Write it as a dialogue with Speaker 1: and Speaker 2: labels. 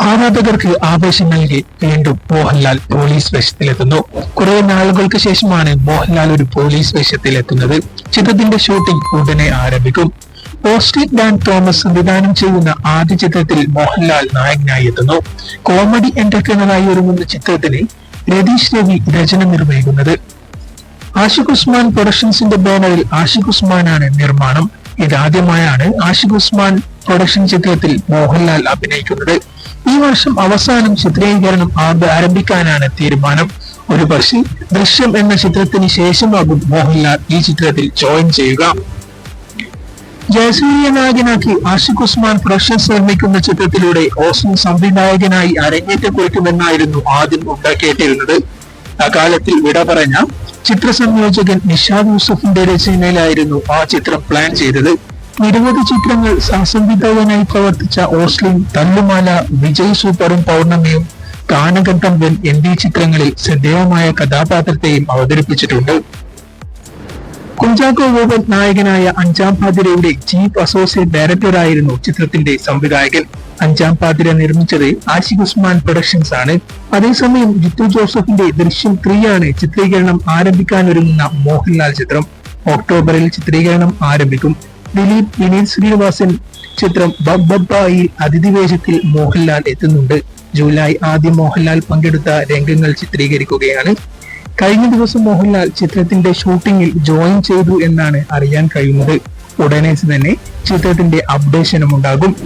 Speaker 1: ആരാധകർക്ക് ആവേശം നൽകി വീണ്ടും മോഹൻലാൽ പോലീസ് വേഷത്തിലെത്തുന്നു. കുറെ നാളുകൾക്ക് ശേഷമാണ് മോഹൻലാൽ ഒരു പോലീസ് വേഷത്തിലെത്തുന്നത്. ചിത്രത്തിന്റെ ഷൂട്ടിംഗ് ഉടനെ ആരംഭിക്കും. ഓസ്റ്റിക് ഡാൻ തോമസ് സംവിധാനം ചെയ്യുന്ന ആദ്യ ചിത്രത്തിൽ മോഹൻലാൽ നായകനായി എത്തുന്നു. കോമഡി എന്റർടൈനറായി ഒരുങ്ങുന്ന ചിത്രത്തിന് രതീഷ് രവി രചന നിർവഹിക്കുന്നത്. ആഷിഖ് ഉസ്മാൻ പ്രൊഡക്ഷൻസിന്റെ ബാനറിൽ ആഷിഖ് ഉസ്മാനാണ് നിർമ്മാണം. ഇതാദ്യമായാണ് ആഷിഖ് ഉസ്മാൻ പ്രൊഡക്ഷൻ ചിത്രത്തിൽ മോഹൻലാൽ അഭിനയിക്കുന്നത്. ഈ വർഷം അവസാനം ചിത്രീകരണം ആരംഭ- ആരംഭിക്കാനാണ് തീരുമാനം. ഒരു പക്ഷേ ദൃശ്യം എന്ന ചിത്രത്തിന് ശേഷമാകും മോഹൻലാൽ ഈ ചിത്രത്തിൽ ജോയിൻ ചെയ്യുക. ജയസൂര്യ നായകനാക്കി ആഷിഖ് ഉസ്മാൻ പ്രൊഡക്ഷൻസ് നിർമ്മിക്കുന്ന ചിത്രത്തിലൂടെ ഓസ്മൻ സംവിധായകനായി അരങ്ങേറ്റം കുറിക്കുമെന്നായിരുന്നു ആദ്യം ഉണ്ടാക്കിയിട്ടിരുന്നത്. അകാലത്തിൽ വിട പറഞ്ഞ ചിത്ര സംയോജകൻ നിഷാദ് യൂസഫിന്റെ രചനയിലായിരുന്നു ആ ചിത്രം പ്ലാൻ ചെയ്തത്. നിരവധി ചിത്രങ്ങൾ സഹസംവിധായകനായി പ്രവർത്തിച്ച ഓസ്ലിൻ തല്ലുമാല വിജയ് സൂപ്പറും പൗർണമിയും വെൻ എന്നീ ചിത്രങ്ങളിൽ ശ്രദ്ധേയമായ കഥാപാത്രത്തെയും അവതരിപ്പിച്ചിട്ടുണ്ട്. കുഞ്ചാക്കോ ഗോപൻ നായകനായ അഞ്ചാം പാതിരയുടെ ചീഫ് അസോസിയേറ്റ് ഡയറക്ടറായിരുന്നു ചിത്രത്തിന്റെ സംവിധായകൻ. അഞ്ചാം പാതിര നിർമ്മിച്ചത് ആഷിഖ് ഉസ്മാൻ പ്രൊഡക്ഷൻസ് ആണ്. അതേസമയം ജിത്തു ജോസഫിന്റെ ദൃശ്യം ത്രീ ആണ് ചിത്രീകരണം ആരംഭിക്കാനൊരുങ്ങുന്ന മോഹൻലാൽ ചിത്രം. ഒക്ടോബറിൽ ചിത്രീകരണം ആരംഭിക്കും. ദിലീപ് വിനീത് ശ്രീനിവാസൻ ചിത്രം ബബ്ബായി അതിഥി വേഷത്തിൽ മോഹൻലാൽ എത്തുന്നുണ്ട്. ജൂലൈ ആദ്യം മോഹൻലാൽ പങ്കെടുത്ത രംഗങ്ങൾ ചിത്രീകരിക്കുകയാണ്. കഴിഞ്ഞ ദിവസം മോഹൻലാൽ ചിത്രത്തിന്റെ ഷൂട്ടിംഗിൽ ജോയിൻ ചെയ്തു എന്നാണ് അറിയാൻ കഴിയുന്നത്. ഉടനെ തന്നെ ചിത്രത്തിന്റെ അപ്ഡേഷനും ഉണ്ടാകും.